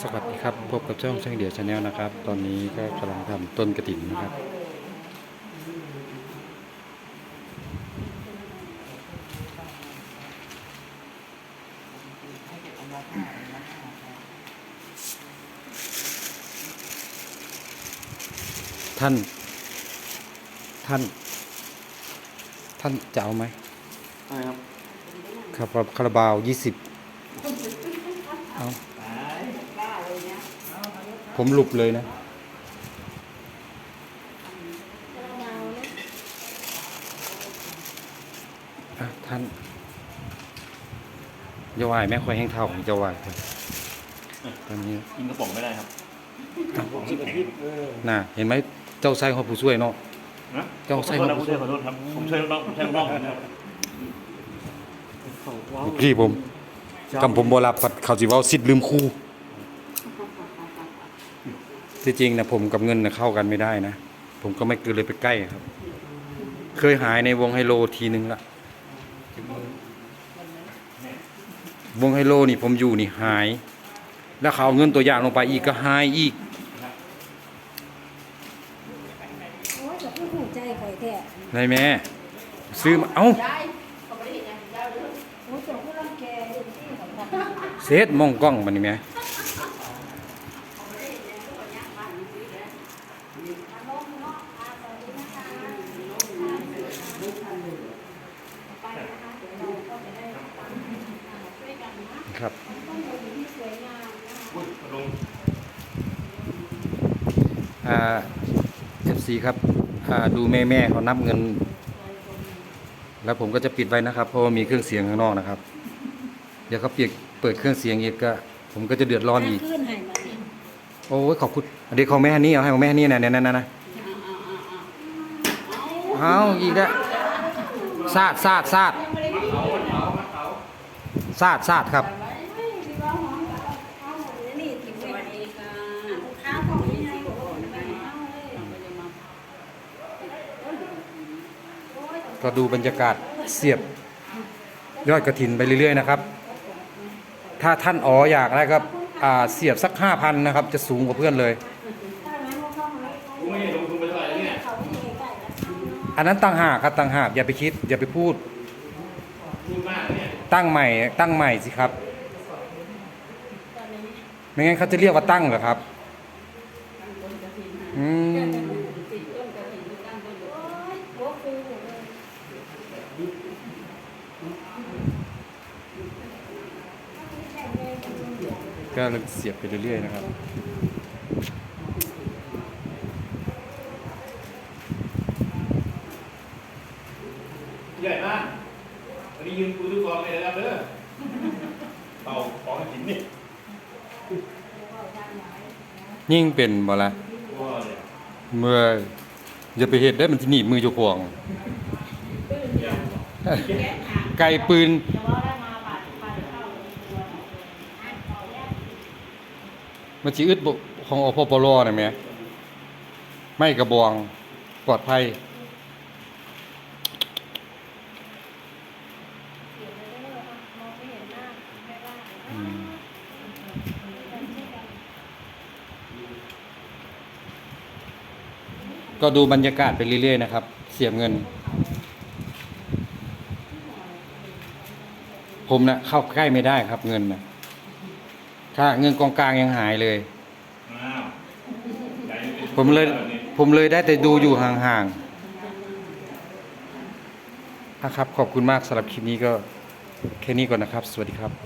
สวัสดีครับ พบกับช่องช่างเดียวชาแนลนะครับ ตอนนี้ก็กำลังทำต้นกระถินนะครับ ท่าน ท่าน ท่านจะเอาไหมใช่ครับ ครับคาราบาวยี่สิบเอา ผมหลุบเลยนะอะท่านเยาวายแม่คอยแห้งเท่าของเยาวายครับตอนนี้กินกระป๋องไม่ได้ครับสิบอาทิตย์เออน่ะ เห็นไหมเจ้าไส้ของผู้ช่วยเนาะนะเจ้าไส้ขอขโทองษนะผมช่วยขอโทษครับผมช่วยน้องผมช่วยน้องนะครับเขาว้าวพี่ผมกำผมโบราณเขาสิเว่าสิทธิ์ลืมครู ที่จริงนะผมกับเงินนะเข้ากันไม่ได้นะ ผมก็ไม่เกินเลยไปใกล้ครับ เคยหายในวงไฮโลทีนึงละวงไฮโลนี่ผมอยู่นี่หาย แล้วเขาเอาเงินตัวอย่างลงไปอีกก็หายอีกโอ้ยจะพูดหูใจข่อยแท้นายแม่ซื้อมาเอ้าโอ้ยจะพูดรังแกเรื่องที่ของมันเซตมองกล้องมันนี่แม่ ครับอ่าเอฟซีครับอ่าดูแม่แม่ๆเขานับเงิน แล้วผมก็จะปิดไว้นะครับ เพราะว่ามีเครื่องเสียงข้างนอกนะครับ เดี๋ยวเขาเปียกเปิดเครื่องเสียงอีกก็ ผมก็จะเดือดร้อนอีกขึ้นให้มันโอ้ยขอบคุณเดี๋ยวของแม่ฮันนี่เอาให้ของแม่ฮันนี่นะเนี่ยนั่นนะ เอาอีกแล้วซาดซาดซาดซาดซาดครับก็ข้าวขอดูบรรยากาศเสียบยอดกระถินไปเรื่อยๆนะครับ ถ้าท่านอ๋ออยากได้ก็อ่าเสียบสักห้าพันนะครับ จะสูงกว่าเพื่อนเลย กูไม่ลงทุนไปเท่าไหร่แล้วเนี่ย อันนั้นตั้งหากครับตั้งหากอย่าไปคิด อย่าไปพูด ตั้งใหม่ตั้งใหม่สิครับ ไม่งั้นเขาจะเรียกว่าตั้งเหรอครับอืมก็เลยเสียบไปเรื่อยๆนะครับ ใหญ่มาก วันนี้ยืมกูดูกองเลยนะครับเด้อเอาของกินนี่ยิ่งเป็นบ่ละว้าเนี่ยเมื่ออย่าไปเห็ดได้มันที่หนีบมือเจ้าของไก่ปืน มันสิอึดบ่ของอพปรน่ะแหม่ไม่กระบองปลอดภัย ก็ดูบรรยากาศไปเรื่อยๆนะครับ เสียบเงิน ผมนะเข้าใกล้ไม่ได้ครับเงินนะถ้าเงินกองกลางยังหายเลยอ้าวใหญ่ป็นผมเลยผมเลยได้แต่ดูอยู่ห่างๆนะครับ ขอบคุณมากสำหรับคลิปนี้ก็แค่นี้ก่อนนะครับ สวัสดีครับ